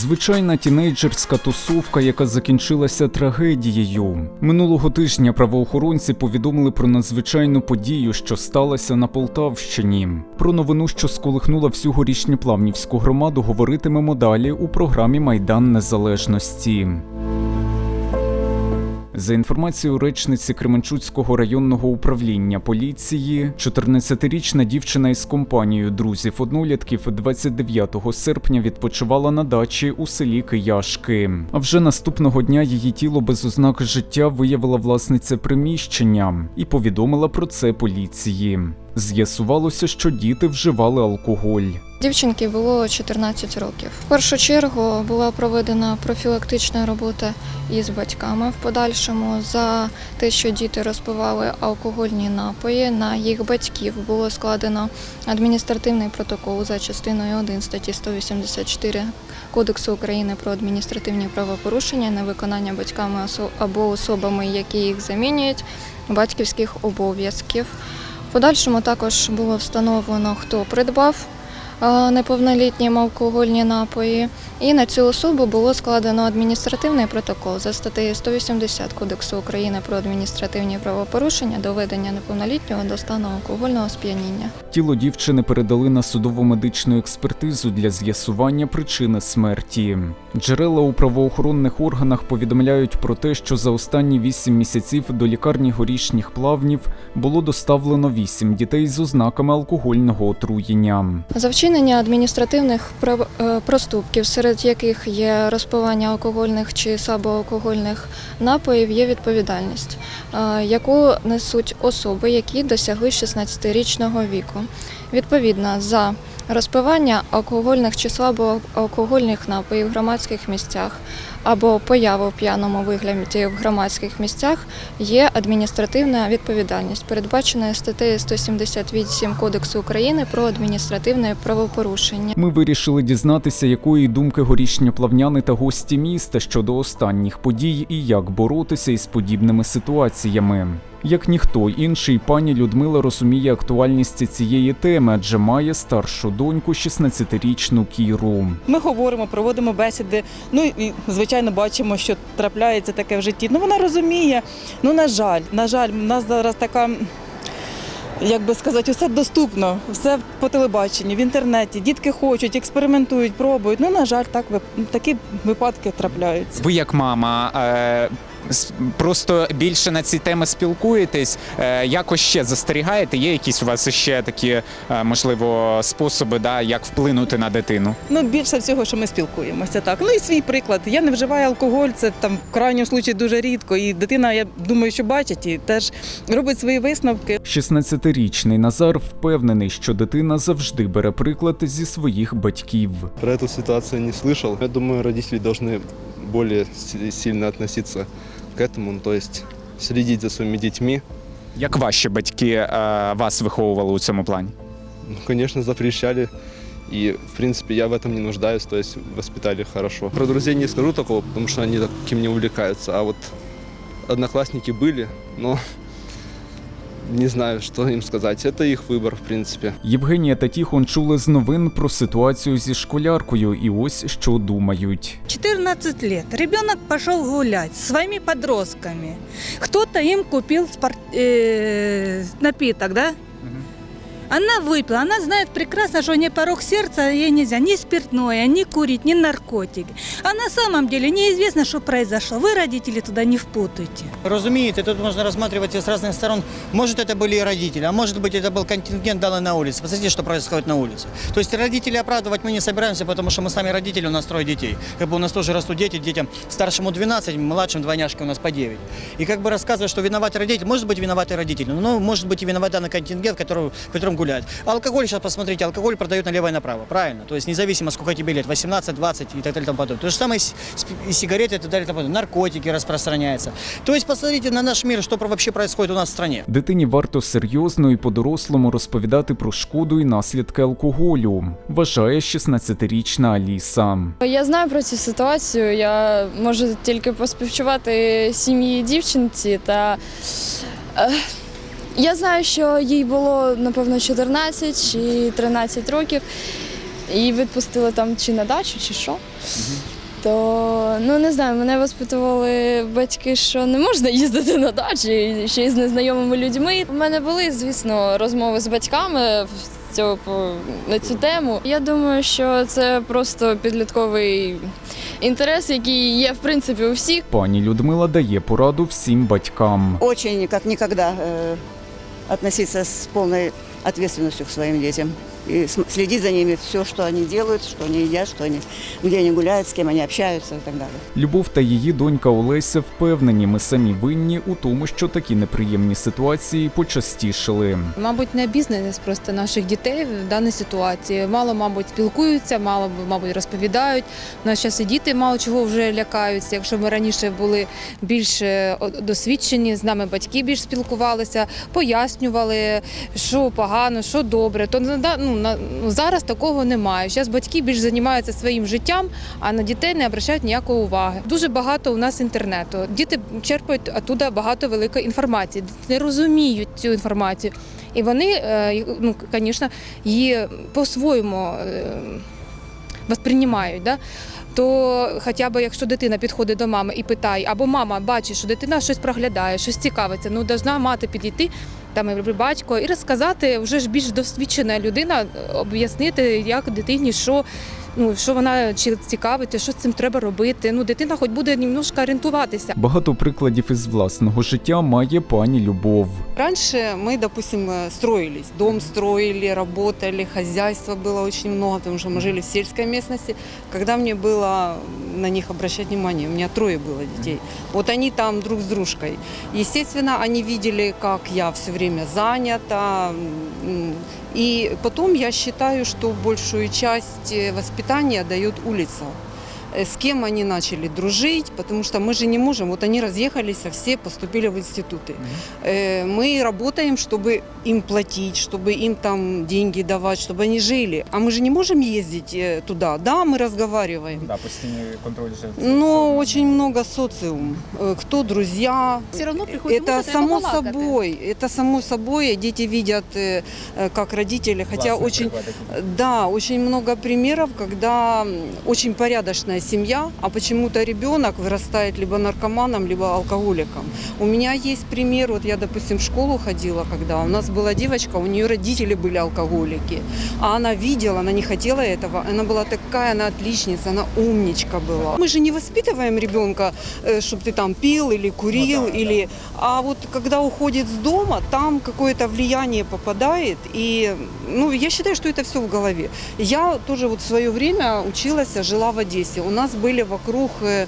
Звичайна тінейджерська тусовка, яка закінчилася трагедією. Минулого тижня правоохоронці повідомили про надзвичайну подію, що сталася на Полтавщині. Про новину, що сколихнула всю горішню плавнівську громаду, говоритимемо далі у програмі Майдан Незалежності. За інформацією речниці Кременчуцького районного управління поліції, 14-річна дівчина із компанією друзів однолітків 29 серпня відпочивала на дачі у селі Кияшки. А вже наступного дня її тіло без ознак життя виявила власниця приміщення і повідомила про це поліції. З'ясувалося, що діти вживали алкоголь. Дівчинки було 14 років. В першу чергу була проведена профілактична робота із батьками в подальшому за те, що діти розпивали алкогольні напої. На їх батьків було складено адміністративний протокол за частиною 1 статті 184 Кодексу України про адміністративні правопорушення, невиконання батьками осо- або особами, які їх замінюють, батьківських обов'язків. В подальшому також було встановлено, хто придбав неповнолітнім алкогольні напої. І на цю особу було складено адміністративний протокол за статтею 180 Кодексу України про адміністративні правопорушення доведення неповнолітнього до стану алкогольного сп'яніння. Тіло дівчини передали на судово-медичну експертизу для з'ясування причини смерті. Джерела у правоохоронних органах повідомляють про те, що за останні 8 місяців до лікарні горішніх плавнів було доставлено 8 дітей з ознаками алкогольного отруєння. Вчинення адміністративних е, проступків, серед яких є розпивання алкогольних чи слабоалкогольних напоїв, є відповідальність, е, яку несуть особи, які досягли 16-річного віку. Відповідно, за розпивання алкогольних чи слабоалкогольних напоїв в громадських місцях або появу в п'яному вигляді в громадських місцях є адміністративна відповідальність, передбачена статтею 178 Кодексу України про адміністративне правопорушення. Ми вирішили дізнатися, якої думки горішньоплавняни та гості міста щодо останніх подій і як боротися із подібними ситуаціями. Як ніхто інший, пані Людмила розуміє актуальність цієї теми, адже має старшу доньку, 16-річну Кіру. Ми говоримо, проводимо бесіди. Ну і звичайно бачимо, що трапляється таке в житті. Ну вона розуміє. Ну на жаль, на жаль, у нас зараз така. Як би сказати, все доступно, все по телебаченню, в інтернеті. Дітки хочуть, експериментують, пробують. Ну, на жаль, так такі випадки трапляються. Ви як мама е, просто більше на ці теми спілкуєтесь, е, якось ще застерігаєте? Є якісь у вас ще такі, е, можливо, способи, да, як вплинути на дитину? Ну, більше всього, що ми спілкуємося. Так. Ну і свій приклад. Я не вживаю алкоголь, це там в крайньому случаї дуже рідко. І дитина, я думаю, що бачить і теж робить свої висновки. 16-річний Назар впевнений, що дитина завжди бере приклад зі своїх батьків. Про эту ситуацию не слышал. Я думаю, родители должны более си- сильно относиться к этому, ну, то есть следить за своими детьми. Як ваші батьки е, вас виховували у цьому плані? Ну, конечно, запрещали. И, в принципе, я в этом не нуждаюсь, то есть воспитали хорошо. Про друзей не скажу такого, потому что они таким не увлекаются. А вот одноклассники были, но не знаю, что им сказать. Это их выбор, в принципе. Євгенія та Тіхон чули з новин про ситуацію зі школяркою, і ось що думають. 14 лет. Ребенок пошел гулять с своими подростками. Кто-то им купил спорт- э, напиток, да? Она выпила, она знает прекрасно, что не порог сердца ей нельзя ни спиртное, ни курить, ни наркотики. А на самом деле неизвестно, что произошло. Вы, родители, туда не впутайте. Разумеете, тут можно рассматривать с разных сторон. Может, это были и родители, а может быть, это был контингент данный на улице. Посмотрите, что происходит на улице. То есть родители оправдывать мы не собираемся, потому что мы сами родители, у нас трое детей. Как бы у нас тоже растут дети, детям старшему 12, младшим двойняшке у нас по 9. И как бы рассказывать, что виноваты родители, может быть, виноваты родители, но может быть и виноват данный контингент, который, в котором гуляет. А алкоголь, сейчас посмотрите, алкоголь продают налево и направо, правильно? То есть независимо, сколько тебе лет, 18, 20 и так далее и тому подобное. То же самое и сигареты и так далее и тому подобное. Наркотики распространяются. То есть посмотрите на наш мир, что вообще происходит у нас в стране. Дитині варто серйозно і по-дорослому розповідати про шкоду і наслідки алкоголю, вважає 16-річна Аліса. Я знаю про цю ситуацію. Я можу тільки поспівчувати сім'ї дівчинці. Та е, я знаю, що їй було напевно 14 чи 13 років. її відпустили там чи на дачу, чи що. То ну не знаю, мене воспитували батьки, що не можна їздити на дачі ще й з незнайомими людьми. У мене були, звісно, розмови з батьками в цього по- на цю тему. Я думаю, що це просто підлітковий інтерес, який є в принципі у всіх. Пані Людмила дає пораду всім батькам. Очень, как никогда, э, относиться с полной ответственностью к своим детям. И следить за ними, все, что они делают, что они едят, что они, где они гуляют, с кем они общаются и так далее. Любов та її донька Олеся впевнені, ми самі винні у тому, що такі неприємні ситуації почастішили. Мабуть, не обізнаність просто наших дітей в даній ситуації. Мало, мабуть, спілкуються, мало, мабуть, розповідають. У нас зараз і діти мало чого вже лякаються. Якщо ми раніше були більш е, досвідчені, з нами батьки більш спілкувалися, пояснювали, що погано, що добре. То ну, ну, зараз такого немає. Зараз батьки більш займаються своїм життям, а на дітей не обращають ніякої уваги. Дуже багато у нас інтернету. Діти черпають оттуда багато великої інформації, не розуміють цю інформацію. І вони, е, ну, звісно, її по-своєму е, восприймають. Да? То хоча б якщо дитина підходить до мами і питає, або мама бачить, що дитина щось проглядає, щось цікавиться, ну должна мати підійти там і батько і розказати вже ж більш досвідчена людина, е, об'яснити, як дитині, що. Ну, що вона чи цікавиться, що з цим треба робити. Ну, дитина хоч буде немножко орієнтуватися. Багато прикладів із власного життя має пані Любов. Раньше мы, допустим, э, строились, дом строили, работали, хозяйства было очень много, потому что мы жили в сельской местности. Когда мне было на них обращать внимание, у меня трое было детей. Вот они там друг с дружкой. Естественно, они видели, как я все время занята. м, И потом я считаю, что большую часть э, воспитания дает улица э, С кем они начали дружить, потому что мы же не можем, вот они разъехались, а все поступили в институты. Э, Мы работаем, чтобы им платить, чтобы им там деньги давать, чтобы они жили. А мы же не можем ездить э, туда. Да, мы разговариваем. Да, постійний контроль же. Но очень много социум. Э, Кто друзья? Все равно приходит Это само собой. Это само собой. Дети видят, э, э, как родители, хотя очень да, очень много примеров, когда очень порядочная семья, а почему-то ребенок вырастает либо наркоманом, либо алкоголиком. У меня есть пример, вот я, допустим, в школу ходила, когда у нас была девочка, у нее родители были алкоголики, а она видела, она не хотела этого, она была такая, она отличница, она умничка была. Мы же не воспитываем ребенка, чтобы ты там пил или курил, или, а вот когда уходит с дома, там какое-то влияние попадает, и, ну, я считаю, что это все в голове. Я тоже вот в свое время училась, жила в Одессе. У нас были вокруг э,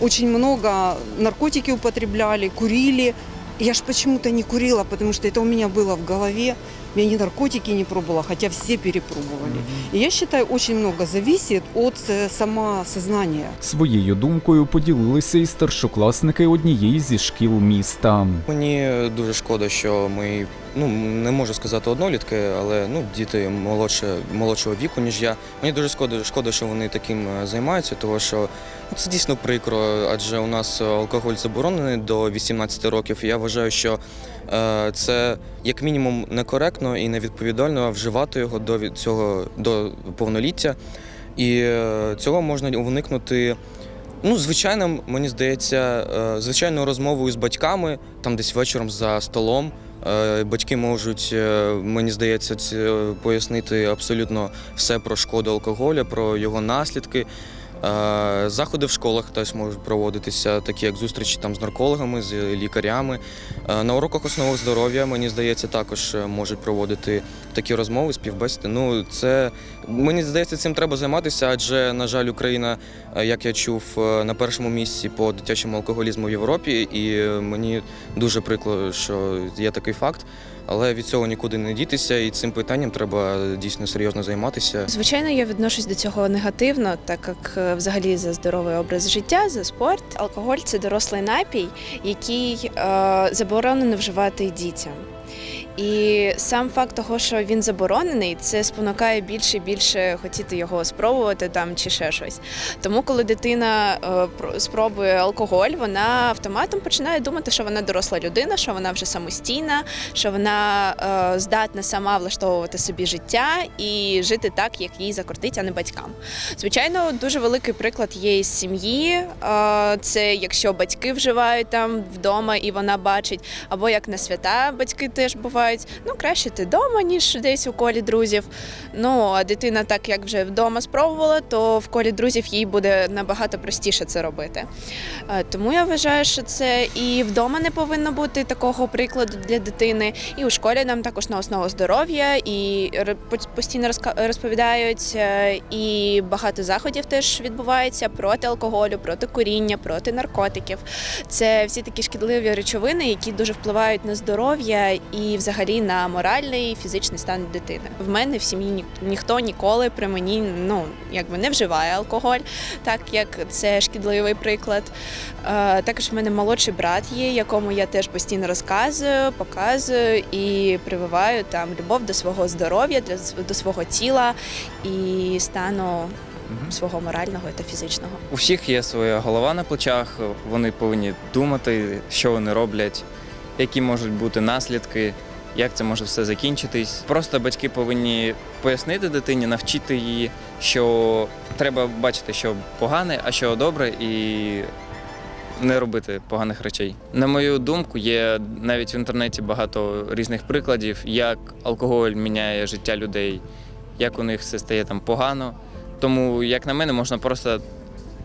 очень много наркотики употребляли, курили. Я ж почему-то не курила, потому что это у меня было в голове. Я ни наркотики не пробовала, хотя все перепробовали. И я считаю, очень много зависит от э, самосознания. Своєю думкою поділилися і старшокласники однієї зі шкіл міста. Мені дуже шкода, що ми ну не можу сказати однолітки, але ну діти молодше молодшого віку, ніж я. Мені дуже шкода, шкода, що вони таким е, займаються, тому що ну, це дійсно прикро, адже у нас алкоголь заборонений до 18 років. І я вважаю, що е, це як мінімум некоректно і невідповідально вживати його до цього до повноліття. І е, цього можна уникнути. Ну, звичайно, мені здається, е, звичайною розмовою з батьками, там десь вечором за столом. Е, Батьки можуть, е, мені здається, пояснити абсолютно все про шкоду алкоголя, про його наслідки. Е, Заходи в школах теж можуть проводитися, такі як зустрічі там з наркологами, з лікарями. Е, На уроках основах здоров'я, мені здається, також е, можуть проводити такі розмови, співбесіди. Ну, це мені здається, цим треба займатися, адже, на жаль, Україна, як я чув, на першому місці по дитячому алкоголізму в Європі, і мені дуже прикро, що є такий факт. Але від цього нікуди не дітися, і цим питанням треба дійсно серйозно займатися. Звичайно, я відношусь до цього негативно, так як е, взагалі за здоровий образ життя, за спорт. Алкоголь це дорослий напій, який е, заборонено вживати дітям. І сам факт того, що він заборонений, це спонукає більше і більше хотіти його спробувати там чи ще щось. Тому, коли дитина е, про- спробує алкоголь, вона автоматом починає думати, що вона доросла людина, що вона вже самостійна, що вона е, здатна сама влаштовувати собі життя і жити так, як їй закортить, а не батькам. Звичайно, дуже великий приклад є із сім'ї. Е, Це якщо батьки вживають там вдома і вона бачить, або як на свята батьки теж бувають. Ну, краще ти вдома, ніж десь у колі друзів. Ну, а дитина, так як вже вдома спробувала, то в колі друзів їй буде набагато простіше це робити. Е, Тому я вважаю, що це і вдома не повинно бути такого прикладу для дитини, і у школі нам також на основу здоров'я, і постійно розповідають, е, і багато заходів теж відбувається проти алкоголю, проти куріння, проти наркотиків. Це всі такі шкідливі речовини, які дуже впливають на здоров'я і взагалі на моральний і фізичний стан дитини. В мене в сім'ї ні, ніхто ніколи при мені ну якби не вживає алкоголь, так як це шкідливий приклад. Е, Також в мене молодший брат є, якому я теж постійно розказую, показую і прививаю там любов до свого здоров'я, для до свого тіла і стану свого морального та фізичного. У всіх є своя голова на плечах, вони повинні думати, що вони роблять, які можуть бути наслідки, як це може все закінчитись. Просто батьки повинні пояснити дитині, навчити її, що треба бачити, що погане, а що добре, і не робити поганих речей. На мою думку, є навіть в інтернеті багато різних прикладів, як алкоголь міняє життя людей, як у них все стає там погано. Тому, як на мене, можна просто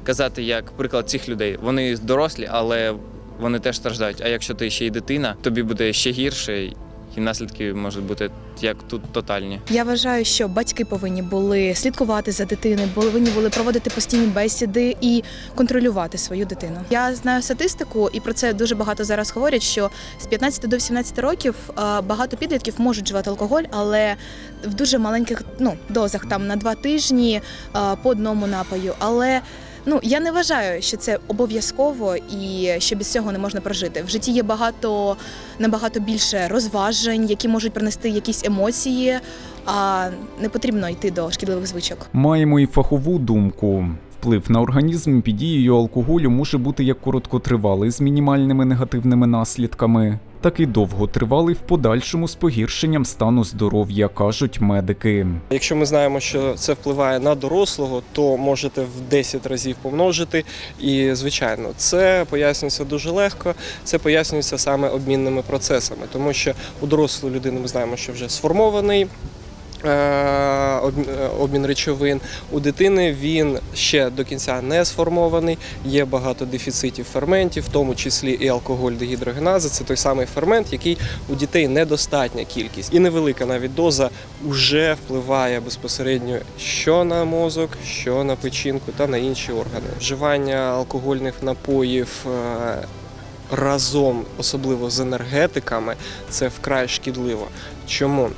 казати як приклад цих людей. Вони дорослі, але вони теж страждають. А якщо ти ще й дитина, тобі буде ще гірше, і наслідки можуть бути як тут тотальні. Я вважаю, що батьки повинні були слідкувати за дитиною, повинні були проводити постійні бесіди і контролювати свою дитину. Я знаю статистику, і про це дуже багато зараз говорять. Що з 15 до 18 років е, багато підлітків можуть вживати алкоголь, але в дуже маленьких ну дозах, там на два тижні е, по одному напою. Але Ну я не вважаю, що це обов'язково і що без цього не можна прожити. В житті є багато набагато більше розважень, які можуть принести якісь емоції, а не потрібно йти до шкідливих звичок. Маємо і фахову думку. Вплив на організм під дією алкоголю може бути як короткотривалий з мінімальними негативними наслідками, так і довготривалий в подальшому з погіршенням стану здоров'я, кажуть медики. Якщо ми знаємо, що це впливає на дорослого, то можете в 10 разів помножити. І, звичайно, це пояснюється дуже легко. Це пояснюється саме обмінними процесами, тому що у дорослої людини ми знаємо, що вже сформований. Е, е, Обмін речовин у дитини він ще до кінця не сформований. Є багато дефіцитів ферментів, в тому числі і алкоголь дегідрогеназа. Це той самий фермент, який у дітей недостатня кількість, і невелика навіть доза вже впливає безпосередньо що на мозок, що на печінку та на інші органи. Вживання алкогольних напоїв. е, Разом, особливо з енергетиками, це вкрай шкідливо. Чому?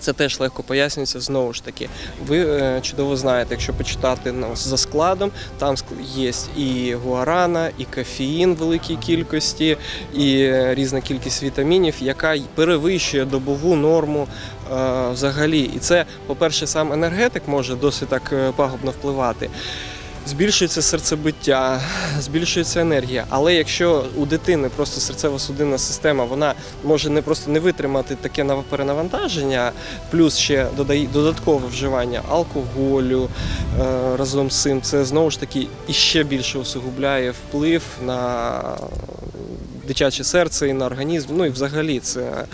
Це теж легко пояснюється знову ж таки. Ви е, чудово знаєте, якщо почитати ну, за складом, там є і гуарана, і кофеїн в великій кількості, і е, різна кількість вітамінів, яка перевищує добову норму е, взагалі. І це, по-перше, сам енергетик може досить так е, пагубно впливати. Збільшується серцебиття, збільшується енергія. Але якщо у дитини просто серцево-судинна система, вона може не просто не витримати таке нав- перенавантаження, плюс ще додає додаткове вживання алкоголю е, разом з цим, це знову ж таки іще більше усугубляє вплив на дитяче серце і на організм. Ну і взагалі це е,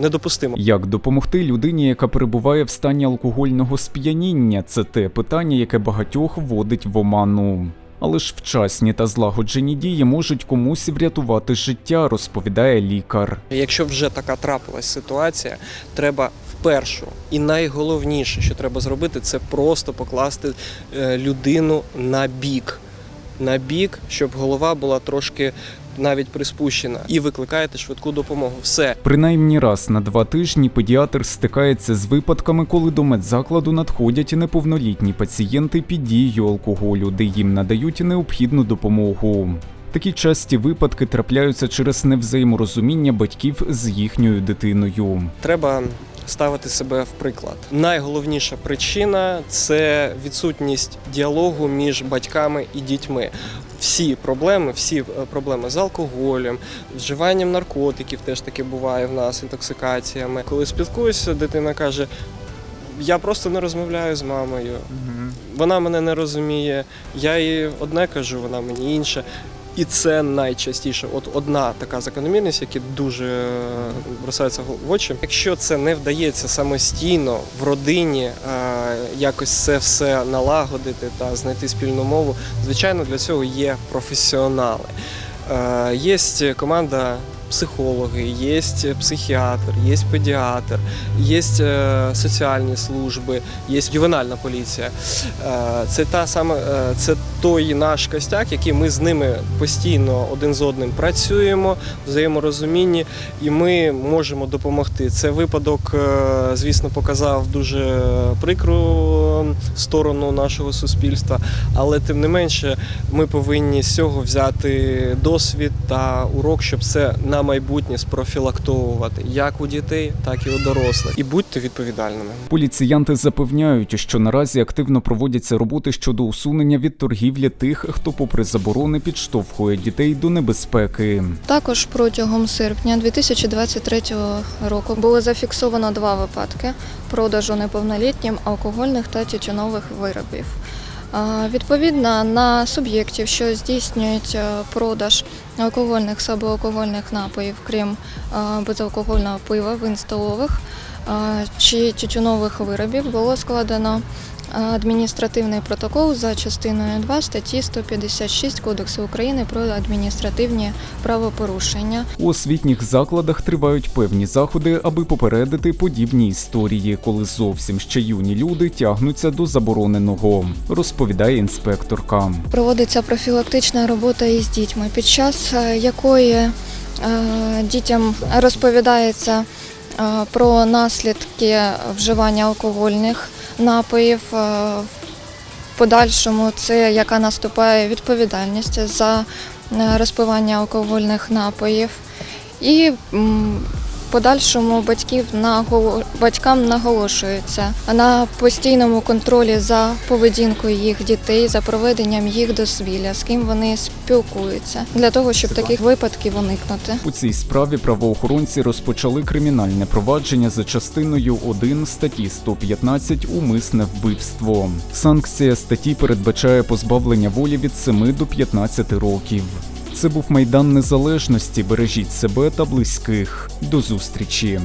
недопустимо. Як допомогти людині, яка перебуває в стані алкогольного сп'яніння? Це те питання, яке багатьох вводить в оману. Але ж вчасні та злагоджені дії можуть комусь врятувати життя, розповідає лікар. Якщо вже така трапилась ситуація, треба вперше і найголовніше, що треба зробити, це просто покласти е, людину на бік. На бік, щоб голова була трошки навіть приспущена, і викликаєте швидку допомогу. Все. Принаймні раз на два тижні педіатр стикається з випадками, коли до медзакладу надходять неповнолітні пацієнти під дією алкоголю, де їм надають необхідну допомогу. Такі часті випадки трапляються через невзаєморозуміння батьків з їхньою дитиною. Треба ставити себе в приклад. Найголовніша причина це відсутність діалогу між батьками і дітьми. Всі проблеми, всі е, проблеми з алкоголем, вживанням наркотиків теж таки буває в нас, інтоксикаціями. Коли спілкуюся, дитина каже: я просто не розмовляю з мамою. Вона мене не розуміє. Я їй одне кажу, вона мені інше. І це найчастіше. От одна така закономірність, яка дуже е, бросається в очі. Якщо це не вдається самостійно в родині е, якось це все налагодити та знайти спільну мову, звичайно, для цього є професіонали. Е, Є команда психологи, є психіатр, є педіатр, є соціальні служби, є ювенальна поліція. Е, Це та саме е, це той наш костяк, який ми з ними постійно один з одним працюємо, взаєморозумінні, і ми можемо допомогти. Це випадок, е, звісно, показав дуже прикру сторону нашого суспільства, але тим не менше ми повинні з цього взяти досвід та урок, щоб це на майбутнє спрофілактовувати як у дітей, так і у дорослих. І будьте відповідальними. Поліціянти запевняють, що наразі активно проводяться роботи щодо усунення від торгівлі тих, хто, попри заборони, підштовхує дітей до небезпеки. Також протягом серпня 2023 року було зафіксовано два випадки продажу неповнолітнім алкогольних та тютюнових виробів. Відповідно на суб'єктів, що здійснюють е, продаж алкогольних слабоалкогольних напоїв, крім е, безалкогольного пива, вин столових чи тютюнових виробів, було складено адміністративний протокол за частиною 2 статті 156 Кодексу України про адміністративні правопорушення. У освітніх закладах тривають певні заходи, аби попередити подібні історії, коли зовсім ще юні люди тягнуться до забороненого, розповідає інспекторка. Проводиться профілактична робота із дітьми, під час е, якої е, дітям розповідається е, про наслідки вживання алкогольних напоїв. е, В подальшому це яка наступає відповідальність за е, розпивання алкогольних напоїв. І подальшому батьків наголо- батькам наголошується на постійному контролі за поведінкою їх дітей, за проведенням їх дозвілля, з ким вони спілкуються, для того, щоб таких випадків уникнути. У цій справі правоохоронці розпочали кримінальне провадження за частиною 1 статті 115 умисне вбивство. Санкція статті передбачає позбавлення волі від 7 до 15 років. Це був майдан незалежності. Бережіть себе та близьких. До зустрічі.